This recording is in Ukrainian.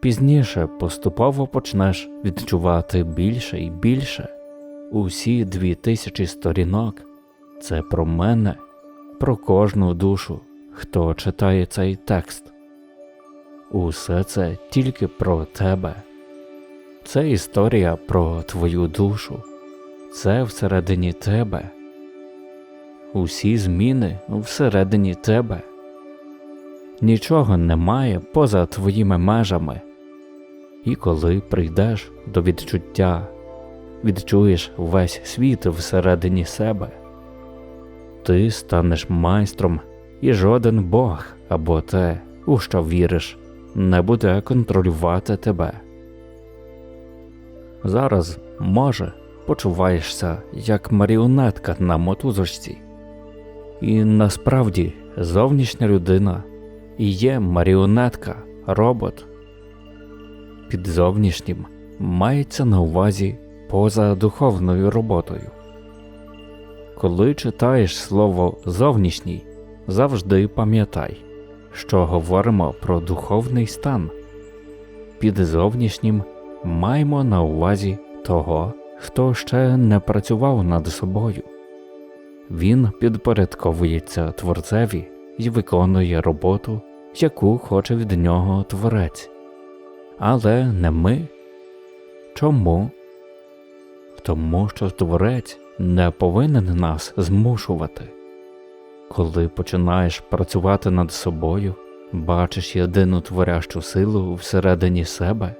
Пізніше поступово почнеш відчувати більше і більше. Усі дві тисячі сторінок це про мене, про кожну душу, хто читає цей текст. Усе це тільки про тебе. Це історія про твою душу. Це всередині тебе. Усі зміни всередині тебе. Нічого немає поза твоїми межами. І коли прийдеш до відчуття, відчуєш весь світ всередині себе, ти станеш майстром, і жоден Бог або те, у що віриш, не буде контролювати тебе. Зараз, може, почуваєшся як маріонетка на мотузочці. І насправді зовнішня людина і є маріонетка, робот. Під зовнішнім мається на увазі поза духовною роботою. Коли читаєш слово зовнішній, завжди пам'ятай, що говоримо про духовний стан. Під зовнішнім маємо на увазі того, хто ще не працював над собою. Він підпорядковується творцеві і виконує роботу, яку хоче від нього творець. Але не ми. Чому? Тому що творець не повинен нас змушувати. Коли починаєш працювати над собою, бачиш єдину творящу силу всередині себе,